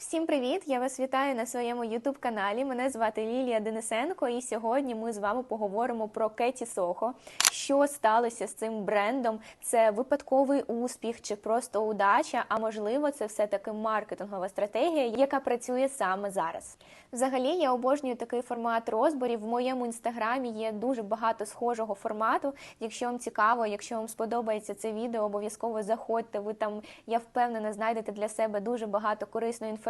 Всім привіт! Я вас вітаю на своєму youtube каналі. Мене звати Лілія Денисенко, і сьогодні ми з вами поговоримо про Кеті Сохо. Що сталося з цим брендом? Це випадковий успіх чи просто удача? А можливо, це все таки маркетингова стратегія, яка працює саме зараз. Взагалі, я обожнюю такий формат розборів. В моєму інстаграмі є дуже багато схожого формату. Якщо вам цікаво, якщо вам сподобається це відео, обов'язково заходьте. Ви там, я впевнена, знайдете для себе дуже багато корисної інформації.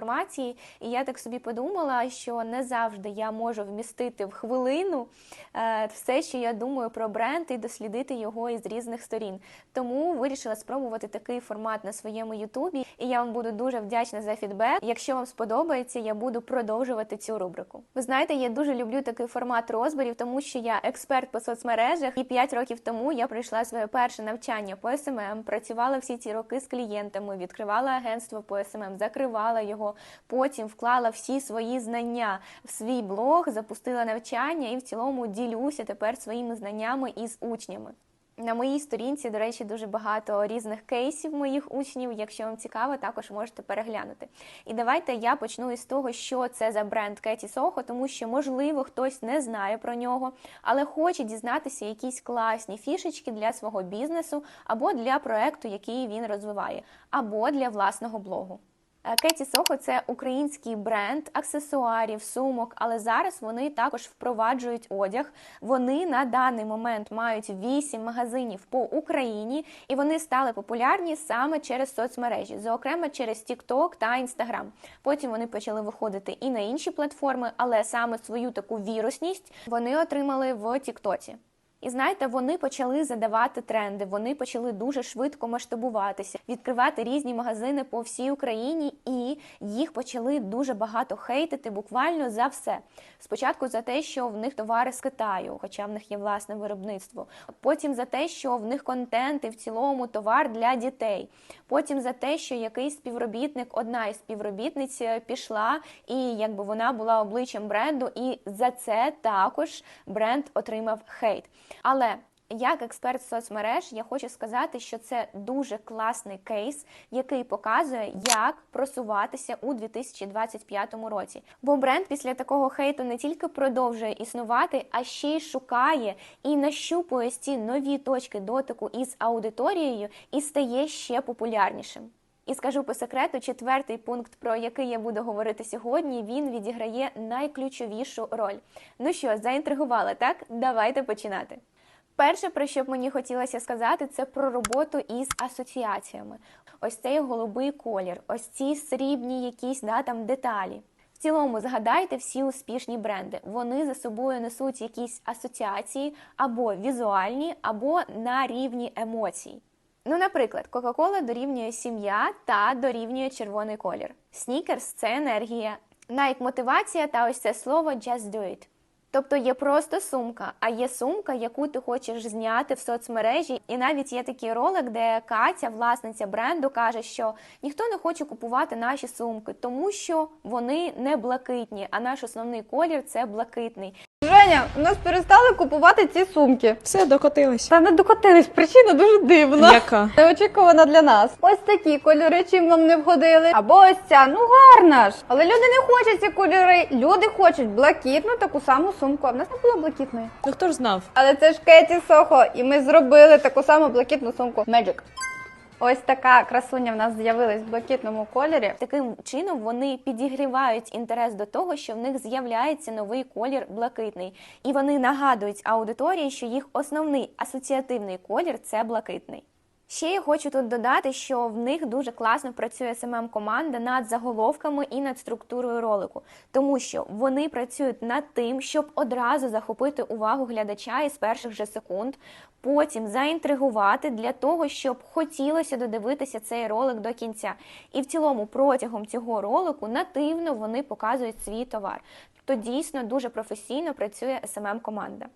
І я так собі подумала, що не завжди я можу вмістити в хвилину е, все, що я думаю про бренд, і дослідити його із різних сторін. Тому вирішила спробувати такий формат на своєму Ютубі. І я вам буду дуже вдячна за фідбек. Якщо вам сподобається, я буду продовжувати цю рубрику. Ви знаєте, я дуже люблю такий формат розборів, тому що я експерт по соцмережах, і 5 років тому я пройшла своє перше навчання по СММ, працювала всі ці роки з клієнтами, відкривала агентство по СММ, закривала його. Потім вклала всі свої знання в свій блог, запустила навчання і в цілому ділюся тепер своїми знаннями із учнями. На моїй сторінці, до речі, дуже багато різних кейсів моїх учнів. Якщо вам цікаво, також можете переглянути. І давайте я почну із того, що це за бренд Кеті Сохо, тому що, можливо, хтось не знає про нього, але хоче дізнатися якісь класні фішечки для свого бізнесу або для проекту, який він розвиває, або для власного блогу. Е, Кеті Сохо це український бренд аксесуарів, сумок, але зараз вони також впроваджують одяг. Вони на даний момент мають 8 магазинів по Україні, і вони стали популярні саме через соцмережі, зокрема через TikTok та Instagram. Потім вони почали виходити і на інші платформи, але саме свою таку вірусність вони отримали в TikTok. І знаєте, вони почали задавати тренди, вони почали дуже швидко масштабуватися, відкривати різні магазини по всій Україні, і їх почали дуже багато хейтити буквально за все. Спочатку за те, що в них товари з Китаю, хоча в них є власне виробництво. Потім за те, що в них контент і в цілому товар для дітей. Потім за те, що якийсь співробітник, одна із співробітниць е, пішла, і якби вона була обличчям бренду, і за це також бренд отримав хейт. Але як експерт соцмереж, я хочу сказати, що це дуже класний кейс, який показує, як просуватися у 2025 році. Бо бренд після такого хейту не тільки продовжує існувати, а ще й шукає і нащупує ці нові точки дотику із аудиторією і стає ще популярнішим. І скажу по секрету, четвертий пункт, про який я буду говорити сьогодні, він відіграє найключовішу роль. Ну що, заінтригували, так? Давайте починати. Перше, про що б мені хотілося сказати, це про роботу із асоціаціями. Ось цей голубий колір, ось ці срібні якісь да, там деталі. В цілому згадайте всі успішні бренди. Вони за собою несуть якісь асоціації або візуальні, або на рівні емоцій. Ну, наприклад, Кока-Кола дорівнює сім'я та дорівнює червоний колір. Снікерс це енергія. Найк мотивація та ось це слово just do it. Тобто є просто сумка, а є сумка, яку ти хочеш зняти в соцмережі. І навіть є такий ролик, де Катя, власниця бренду, каже, що ніхто не хоче купувати наші сумки, тому що вони не блакитні, а наш основний колір це блакитний. Женя, у нас перестали купувати ці сумки. Все, докотились. Та не докотились, причина дуже дивна. Яка? Неочікувана для нас. Ось такі кольори чим нам не входили. Або ось ця, ну гарна ж. Але люди не хочуть ці кольори. Люди хочуть блакитну таку саму сумку. А в нас не було блакитної. Ну хто ж знав? Але це ж Кеті Сохо, і ми зробили таку саму блакитну сумку. Magic. Ось така красуня в нас з'явилась в блакитному кольорі. Таким чином вони підігрівають інтерес до того, що в них з'являється новий колір блакитний, і вони нагадують аудиторії, що їх основний асоціативний колір це блакитний. Ще я хочу тут додати, що в них дуже класно працює smm команда над заголовками і над структурою ролику, тому що вони працюють над тим, щоб одразу захопити увагу глядача із перших же секунд, потім заінтригувати для того, щоб хотілося додивитися цей ролик до кінця. І в цілому, протягом цього ролику нативно вони показують свій товар. То дійсно дуже професійно працює smm команда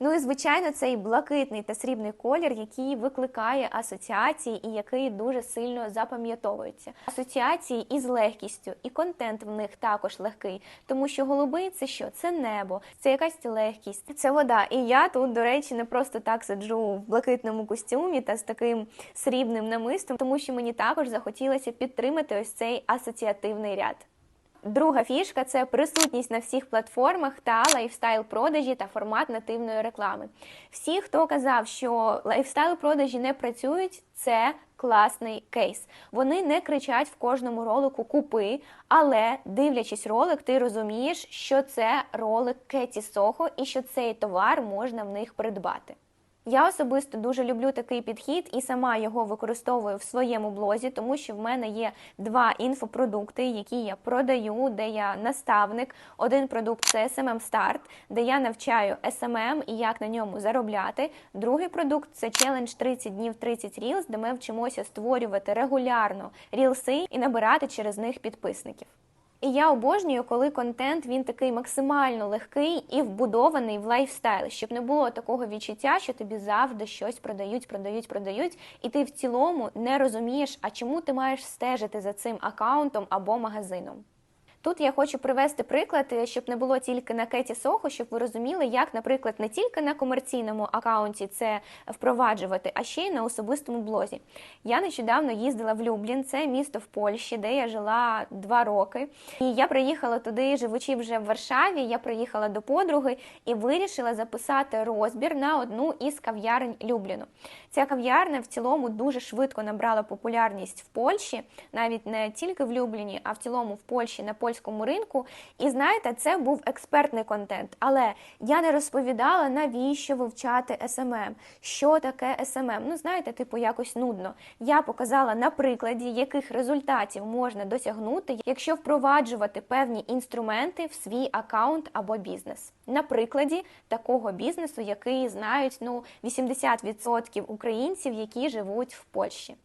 Ну і звичайно, цей блакитний та срібний колір, який викликає асоціації і який дуже сильно запам'ятовується. Асоціації із легкістю, і контент в них також легкий, тому що голубий це що? Це небо, це якась легкість, це вода. І я тут, до речі, не просто так сиджу в блакитному костюмі та з таким срібним намистом, тому що мені також захотілося підтримати ось цей асоціативний ряд. Друга фішка це присутність на всіх платформах та лайфстайл продажі та формат нативної реклами. Всі, хто казав, що лайфстайл продажі не працюють, це класний кейс. Вони не кричать в кожному ролику купи, але дивлячись ролик, ти розумієш, що це ролик Кеті Сохо і що цей товар можна в них придбати. Я особисто дуже люблю такий підхід і сама його використовую в своєму блозі, тому що в мене є два інфопродукти, які я продаю, де я наставник. Один продукт це SMM Start, де я навчаю SMM і як на ньому заробляти. Другий продукт це челендж 30 днів 30 Reels, де ми вчимося створювати регулярно рілси і набирати через них підписників. І я обожнюю, коли контент він такий максимально легкий і вбудований в лайфстайл, щоб не було такого відчуття, що тобі завжди щось продають, продають, продають, і ти в цілому не розумієш, а чому ти маєш стежити за цим аккаунтом або магазином. Тут я хочу привести приклад, щоб не було тільки на Кеті Сохо, щоб ви розуміли, як, наприклад, не тільки на комерційному аккаунті це впроваджувати, а ще й на особистому блозі. Я нещодавно їздила в Люблін, це місто в Польщі, де я жила два роки. І я приїхала туди, живучи вже в Варшаві. Я приїхала до подруги і вирішила записати розбір на одну із кав'ярень Любліну. Ця кав'ярня в цілому дуже швидко набрала популярність в Польщі, навіть не тільки в Любліні, а в цілому в Польщі на польському ринку. І знаєте, це був експертний контент. Але я не розповідала, навіщо вивчати SMM, що таке SMM. Ну, знаєте, типу, якось нудно. Я показала на прикладі, яких результатів можна досягнути, якщо впроваджувати певні інструменти в свій аккаунт або бізнес. На прикладі такого бізнесу, який знають ну 80% українців, які живуть в Польщі.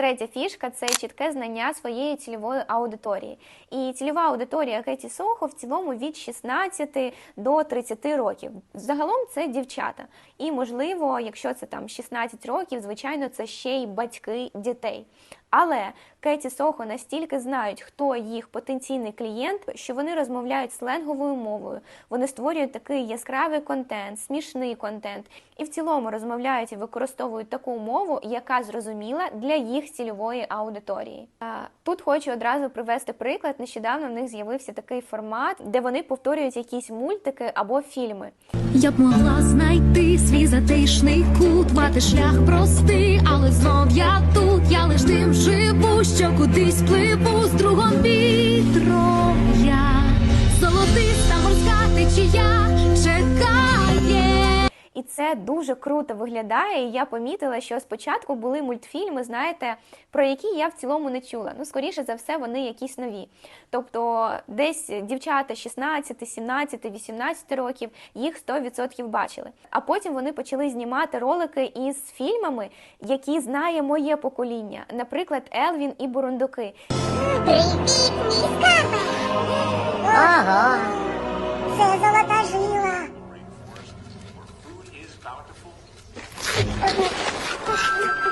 Третя фішка це чітке знання своєї цільової аудиторії. І цільова аудиторія Кеті Сохо в цілому від 16 до 30 років. Загалом це дівчата. І можливо, якщо це там 16 років, звичайно, це ще й батьки дітей. Але Кеті Сохо настільки знають, хто їх потенційний клієнт, що вони розмовляють сленговою мовою. Вони створюють такий яскравий контент, смішний контент, і в цілому розмовляють і використовують таку мову, яка зрозуміла для їх цільової аудиторії. Тут хочу одразу привести приклад. Нещодавно в них з'явився такий формат, де вони повторюють якісь мультики або фільми. Я б могла знайти свій затишний кут, мати шлях простий, але знов я тут, я лиш тим живу, що кудись пливу з другом вітром я. Золотиста морська течія це дуже круто виглядає. І я помітила, що спочатку були мультфільми, знаєте, про які я в цілому не чула. Ну, скоріше за все, вони якісь нові. Тобто, десь дівчата 16, 17, 18 років їх 100% бачили. А потім вони почали знімати ролики із фільмами, які знає моє покоління. Наприклад, Елвін і Бурундуки. Привіт, мій скарбе! Це золота жила. 快点，快点，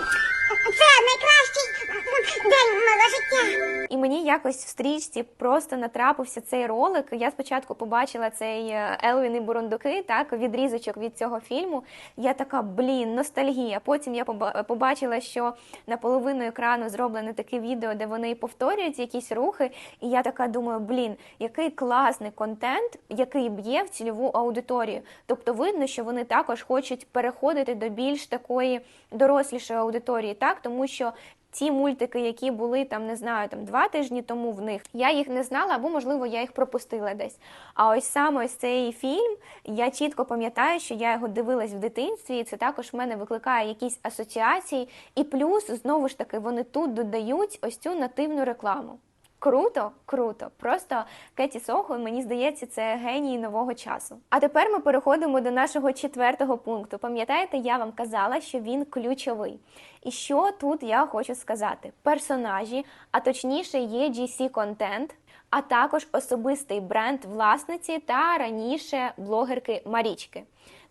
І мені якось в стрічці просто натрапився цей ролик. Я спочатку побачила цей е, Елвін і Бурундуки, так, відрізочок від цього фільму. Я така, блін, ностальгія. Потім я поба- побачила, що на половину екрану зроблене таке відео, де вони повторюють якісь рухи. І я така думаю, блін, який класний контент, який б'є в цільову аудиторію. Тобто видно, що вони також хочуть переходити до більш такої дорослішої аудиторії, так тому що. Ті мультики, які були там, не знаю, там два тижні тому в них, я їх не знала, або можливо я їх пропустила десь. А ось саме ось цей фільм, я чітко пам'ятаю, що я його дивилась в дитинстві, і це також в мене викликає якісь асоціації. І плюс знову ж таки вони тут додають ось цю нативну рекламу. Круто, круто. Просто Кеті Сохо, мені здається, це геній нового часу. А тепер ми переходимо до нашого четвертого пункту. Пам'ятаєте, я вам казала, що він ключовий. І що тут я хочу сказати? Персонажі, а точніше, є GC контент, а також особистий бренд власниці та раніше блогерки Марічки.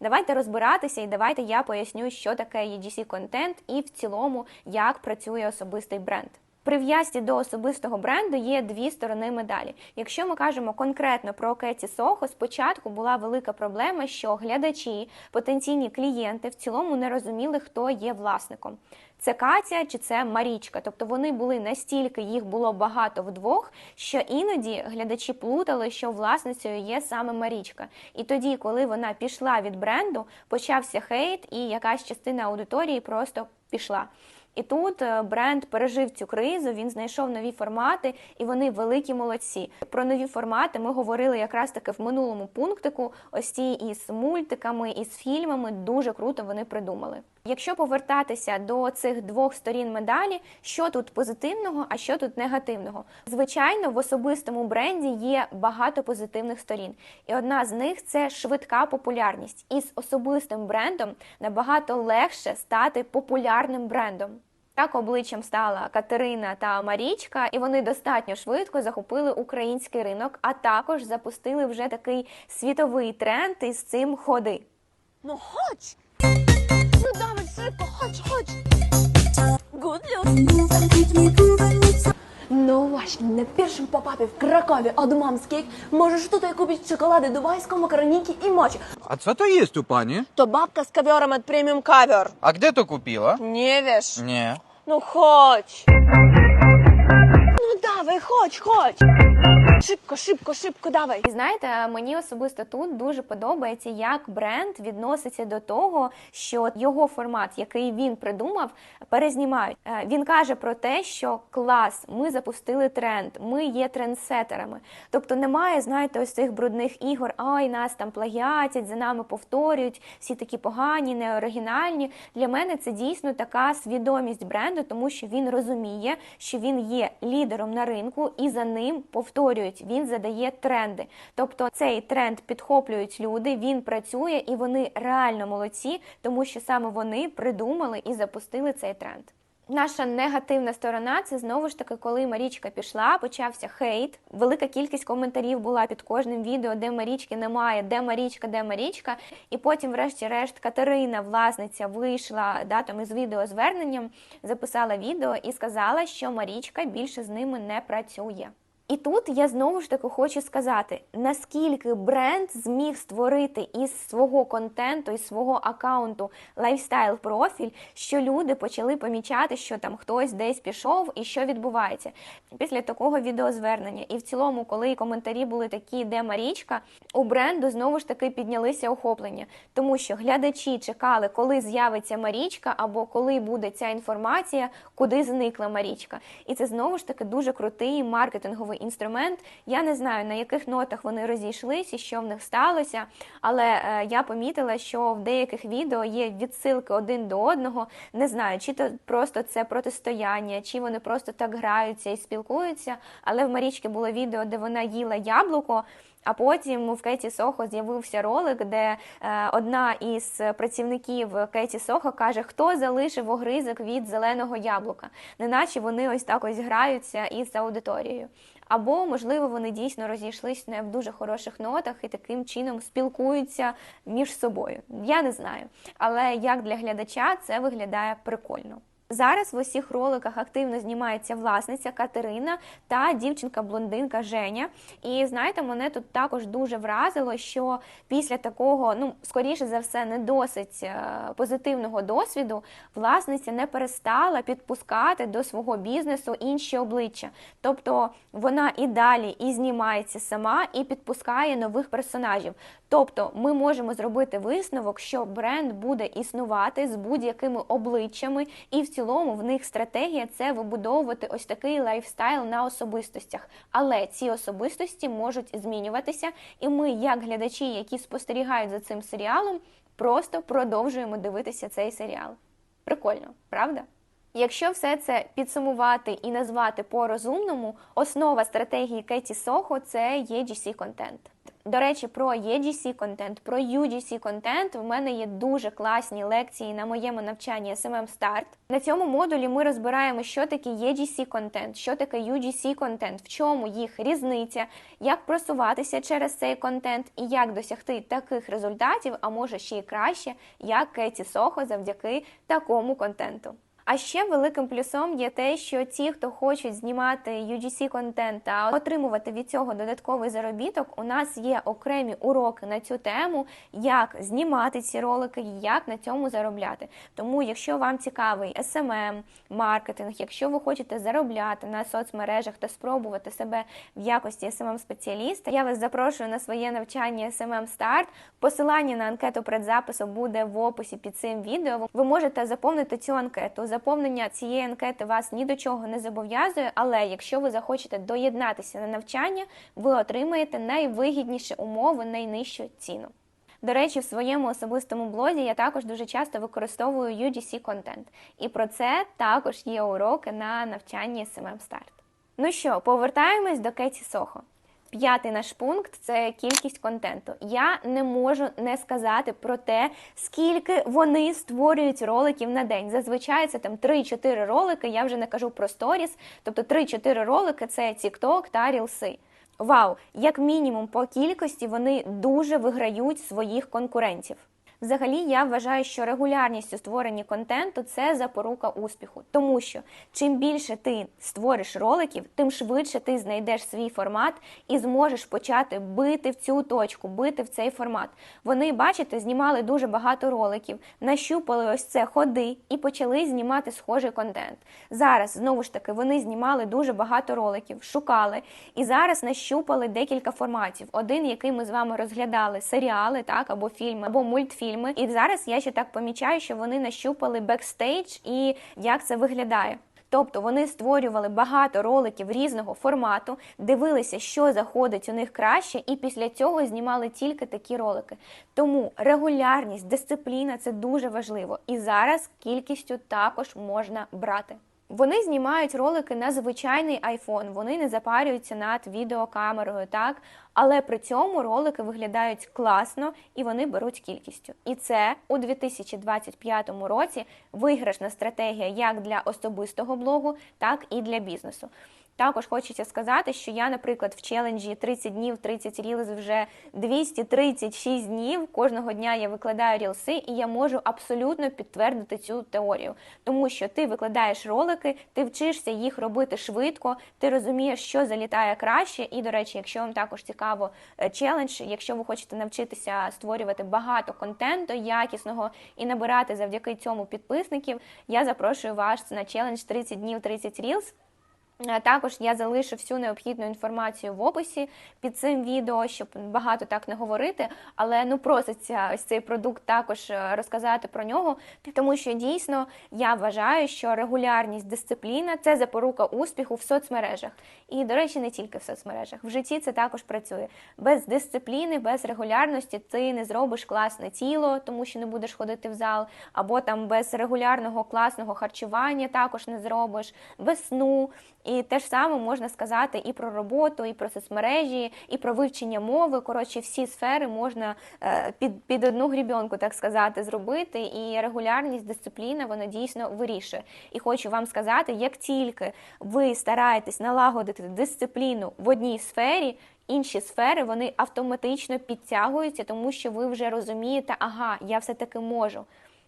Давайте розбиратися і давайте я поясню, що таке UGC контент і в цілому, як працює особистий бренд. При в'язці до особистого бренду є дві сторони медалі. Якщо ми кажемо конкретно про Кеті Сохо, спочатку була велика проблема, що глядачі, потенційні клієнти в цілому не розуміли, хто є власником. це Катя чи це Марічка. Тобто вони були настільки їх було багато вдвох, що іноді глядачі плутали, що власницею є саме Марічка. І тоді, коли вона пішла від бренду, почався хейт, і якась частина аудиторії просто пішла. І тут е, бренд пережив цю кризу, він знайшов нові формати, і вони великі молодці. Про нові формати ми говорили якраз таки в минулому пунктику. Ось ці із мультиками, із фільмами дуже круто вони придумали. Якщо повертатися до цих двох сторін медалі, що тут позитивного, а що тут негативного? Звичайно, в особистому бренді є багато позитивних сторін, і одна з них це швидка популярність. І з особистим брендом набагато легше стати популярним брендом. Так обличчям стала Катерина та Марічка, і вони достатньо швидко захопили український ринок, а також запустили вже такий світовий тренд із цим ходи. Chodź! No dawaj szybko, chodź, chodź! Good No właśnie, pierwszym pop-upie w Krakowie od Mamskiej możesz tutaj kupić czekolady dubajską, makaroniki i mocie. А це то є у пані? To babka z kawiorem od Premium Kawior. А де то купила? Nie wiesz? Ні. No chodź! No dawaj, chodź, chodź! Szybko, szybko, szybko, dawaj! І знаєте, мені особисто тут дуже подобається, як бренд відноситься до того, що його формат, який він придумав, перезнімають. Е, Він каже про те, що клас, ми запустили тренд, ми є трендсетерами. Тобто немає, знаєте, ось цих брудних ігор, ай, нас там плагіатять, за нами повторюють, всі такі погані, неоригінальні. Для мене це дійсно така свідомість бренду, тому що він розуміє, що він є лідером на ринку і за ним повторюють. Він задає тренди. Тобто цей тренд підхоплюють люди, він працює і вони реально молодці, тому що саме вони придумали і запустили цей тренд. Наша негативна сторона це знову ж таки, коли Марічка пішла, почався хейт. Велика кількість коментарів була під кожним відео, де Марічки немає, де Марічка, де Марічка. І потім, врешті-решт, Катерина, власниця, вийшла да, там із відеозверненням, записала відео і сказала, що Марічка більше з ними не працює. І тут я знову ж таки хочу сказати, наскільки бренд зміг створити із свого контенту, із свого аккаунту лайфстайл профіль, що люди почали помічати, що там хтось десь пішов і що відбувається після такого відеозвернення. І в цілому, коли коментарі були такі, де Марічка, у бренду знову ж таки піднялися охоплення, тому що глядачі чекали, коли з'явиться Марічка, або коли буде ця інформація, куди зникла Марічка. І це знову ж таки дуже крутий маркетинговий інструмент. Я не знаю на яких нотах вони розійшлися, що в них сталося, але е, я помітила, що в деяких відео є відсилки один до одного. Не знаю, чи то просто це протистояння, чи вони просто так граються і спілкуються. Але в Марічки було відео, де вона їла яблуко. А потім в Кеті Сохо з'явився ролик, де е, одна із працівників Кеті Сохо каже, хто залишив огризок від зеленого яблука, неначе вони ось так ось граються із аудиторією. Або, можливо, вони дійсно розійшлись не в дуже хороших нотах і таким чином спілкуються між собою. Я не знаю. Але як для глядача це виглядає прикольно. Зараз в усіх роликах активно знімається власниця Катерина та дівчинка-блондинка Женя. І знаєте, мене тут також дуже вразило, що після такого, ну скоріше за все, не досить е, позитивного досвіду, власниця не перестала підпускати до свого бізнесу інші обличчя. Тобто вона і далі і знімається сама, і підпускає нових персонажів. Тобто, ми можемо зробити висновок, що бренд буде існувати з будь-якими обличчями, і в цілому в них стратегія це вибудовувати ось такий лайфстайл на особистостях. Але ці особистості можуть змінюватися, і ми, як глядачі, які спостерігають за цим серіалом, просто продовжуємо дивитися цей серіал. Прикольно, правда? Якщо все це підсумувати і назвати по-розумному, основа стратегії Кеті Сохо це UGC контент. До речі, про UGC контент, про UGC контент в мене є дуже класні лекції на моєму навчанні SMM Start. На цьому модулі ми розбираємо, що таке UGC контент, що таке UGC контент, в чому їх різниця, як просуватися через цей контент і як досягти таких результатів, а може ще й краще, як Кеті Сохо завдяки такому контенту. А ще великим плюсом є те, що ті, хто хочуть знімати UGC контент та отримувати від цього додатковий заробіток, у нас є окремі уроки на цю тему, як знімати ці ролики, як на цьому заробляти. Тому, якщо вам цікавий SMM, маркетинг, якщо ви хочете заробляти на соцмережах та спробувати себе в якості smm спеціаліста, я вас запрошую на своє навчання SMM Start. Посилання на анкету предзапису буде в описі під цим відео. Ви можете заповнити цю анкету. Заповнення цієї анкети вас ні до чого не зобов'язує, але якщо ви захочете доєднатися на навчання, ви отримаєте найвигідніші умови, найнижчу ціну. До речі, в своєму особистому блозі я також дуже часто використовую UGC контент. І про це також є уроки на навчанні SMM Start. Ну що, повертаємось до Кеті Сохо. П'ятий наш пункт це кількість контенту. Я не можу не сказати про те, скільки вони створюють роликів на день. Зазвичай це там 3-4 ролики. Я вже не кажу про сторіс, тобто 3-4 ролики це TikTok та Рілси. Вау, як мінімум по кількості вони дуже виграють своїх конкурентів. Взагалі, я вважаю, що регулярність у створенні контенту це запорука успіху, тому що чим більше ти створиш роликів, тим швидше ти знайдеш свій формат і зможеш почати бити в цю точку, бити в цей формат. Вони, бачите, знімали дуже багато роликів, нащупали ось це ходи і почали знімати схожий контент. Зараз знову ж таки вони знімали дуже багато роликів, шукали і зараз нащупали декілька форматів. Один, який ми з вами розглядали, серіали, так або фільми, або мультфільми. І зараз я ще так помічаю, що вони нащупали бекстейдж і як це виглядає. Тобто вони створювали багато роликів різного формату, дивилися, що заходить у них краще, і після цього знімали тільки такі ролики. Тому регулярність, дисципліна це дуже важливо. І зараз кількістю також можна брати. Вони знімають ролики на звичайний iPhone, вони не запарюються над відеокамерою, так але при цьому ролики виглядають класно і вони беруть кількістю. І це у 2025 році виграшна стратегія як для особистого блогу, так і для бізнесу. Також хочеться сказати, що я, наприклад, в челенджі 30 днів, 30 рілз вже 236 днів. Кожного дня я викладаю рілси, і я можу абсолютно підтвердити цю теорію, тому що ти викладаєш ролики, ти вчишся їх робити швидко, ти розумієш, що залітає краще. І, до речі, якщо вам також цікаво е, челендж, якщо ви хочете навчитися створювати багато контенту якісного і набирати завдяки цьому підписників, я запрошую вас на челендж 30 днів, 30 рілз. Також я залишу всю необхідну інформацію в описі під цим відео, щоб багато так не говорити, але ну проситься ось цей продукт також е, розказати про нього, тому що дійсно я вважаю, що регулярність, дисципліна це запорука успіху в соцмережах. І, до речі, не тільки в соцмережах. В житті це також працює. Без дисципліни, без регулярності ти не зробиш класне тіло, тому що не будеш ходити в зал, або там без регулярного класного харчування також не зробиш, без сну. І те ж саме можна сказати і про роботу, і про соцмережі, і про вивчення мови. Коротше, всі сфери можна е, під, під одну грібінку, так сказати, зробити. І регулярність, дисципліна вона дійсно вирішує. І хочу вам сказати, як тільки ви стараєтесь налагодити дисципліну в одній сфері. Інші сфери вони автоматично підтягуються, тому що ви вже розумієте, ага, я все таки можу.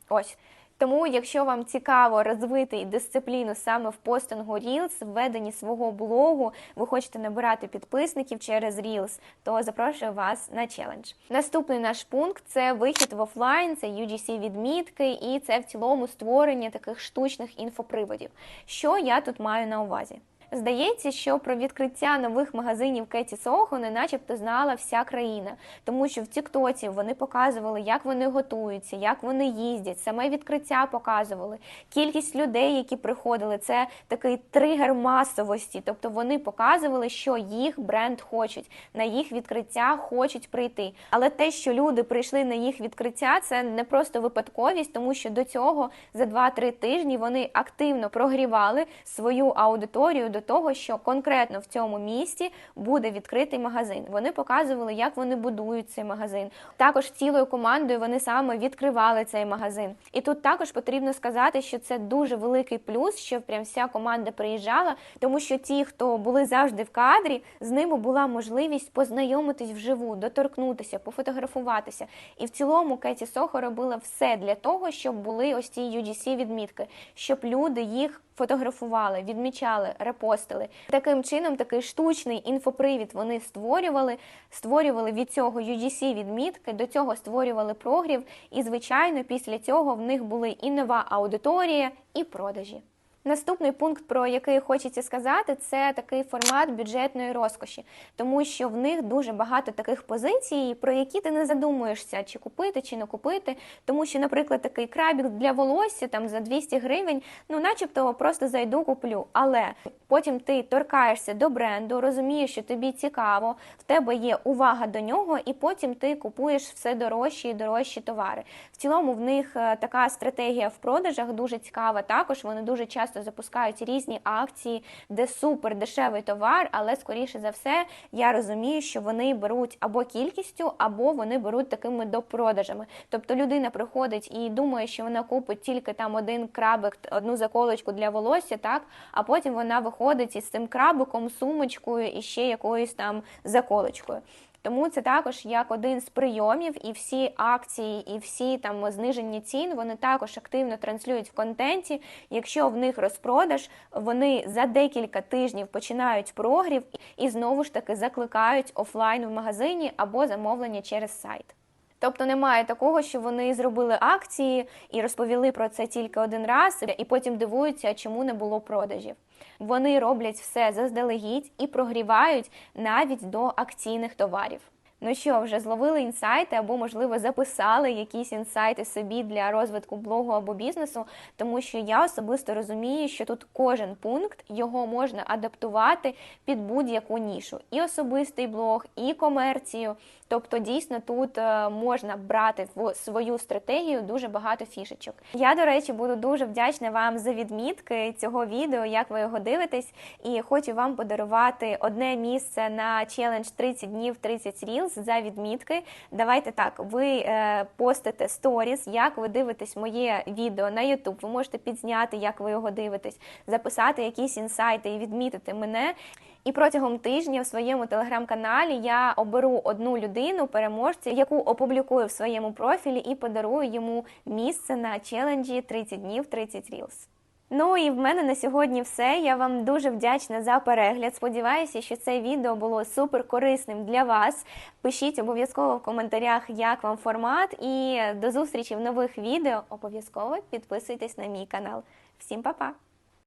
Ось тому, якщо вам цікаво розвити дисципліну саме в постингу Reels, в веденні свого блогу, ви хочете набирати підписників через Reels, то запрошую вас на челендж. Наступний наш пункт це вихід в офлайн, це UGC відмітки, і це в цілому створення таких штучних інфоприводів. Що я тут маю на увазі? Здається, що про відкриття нових магазинів Кеті Сохо не начебто знала вся країна, тому що в Тіктоці вони показували, як вони готуються, як вони їздять, саме відкриття показували. Кількість людей, які приходили, це такий тригер масовості. Тобто вони показували, що їх бренд хочуть, на їх відкриття хочуть прийти. Але те, що люди прийшли на їх відкриття, це не просто випадковість, тому що до цього за 2-3 тижні вони активно прогрівали свою аудиторію до до того, що конкретно в цьому місті буде відкритий магазин. Вони показували, як вони будують цей магазин. Також цілою командою вони саме відкривали цей магазин. І тут також потрібно сказати, що це дуже великий плюс, що прям вся команда приїжджала, тому що ті, хто були завжди в кадрі, з ними була можливість познайомитись вживу, доторкнутися, пофотографуватися. І в цілому Кеті Сохо робила все для того, щоб були ось ці UGC відмітки, щоб люди їх фотографували, відмічали, репостили. Таким чином, такий штучний інфопривід вони створювали, створювали від цього UGC відмітки, до цього створювали прогрів, і звичайно, після цього в них були і нова аудиторія, і продажі. Наступний пункт, про який хочеться сказати, це такий формат бюджетної розкоші, тому що в них дуже багато таких позицій, про які ти не задумуєшся, чи купити, чи не купити. Тому що, наприклад, такий крабік для волосся там за 200 гривень, ну, начебто, просто зайду, куплю. Але потім ти торкаєшся до бренду, розумієш, що тобі цікаво, в тебе є увага до нього, і потім ти купуєш все дорожчі і дорожчі товари. В цілому в них е, така стратегія в продажах дуже цікава. Також вони дуже часто запускають різні акції, де супер дешевий товар, але скоріше за все я розумію, що вони беруть або кількістю, або вони беруть такими допродажами. Тобто людина приходить і думає, що вона купить тільки там один крабик, одну заколочку для волосся, так а потім вона виходить із цим крабиком, сумочкою і ще якоюсь там заколочкою. Тому це також як один з прийомів, і всі акції, і всі там зниження цін вони також активно транслюють в контенті. Якщо в них розпродаж, вони за декілька тижнів починають прогрів і знову ж таки закликають офлайн в магазині або замовлення через сайт. Тобто немає такого, що вони зробили акції і розповіли про це тільки один раз, і потім дивуються, чому не було продажів. Вони роблять все заздалегідь і прогрівають навіть до акційних товарів. Ну що, вже зловили інсайти або, можливо, записали якісь інсайти собі для розвитку блогу або бізнесу, тому що я особисто розумію, що тут кожен пункт його можна адаптувати під будь-яку нішу, і особистий блог, і комерцію. Тобто, дійсно тут е, можна брати в свою стратегію дуже багато фішечок. Я, до речі, буду дуже вдячна вам за відмітки цього відео, як ви його дивитесь, і хочу вам подарувати одне місце на челендж 30 днів 30 Reels за відмітки. Давайте так, ви е, постите сторіс, як ви дивитесь моє відео на YouTube. Ви можете підзняти, як ви його дивитесь, записати якісь інсайти і відмітити мене. І протягом тижня в своєму телеграм-каналі я оберу одну людину, переможця, яку опублікую в своєму профілі і подарую йому місце на челенджі 30 днів 30 Reels. Ну і в мене на сьогодні все. Я вам дуже вдячна за перегляд. Сподіваюся, що це відео було супер корисним для вас. Пишіть обов'язково в коментарях, як вам формат. І до зустрічі в нових відео. Обов'язково підписуйтесь на мій канал. Всім па-па!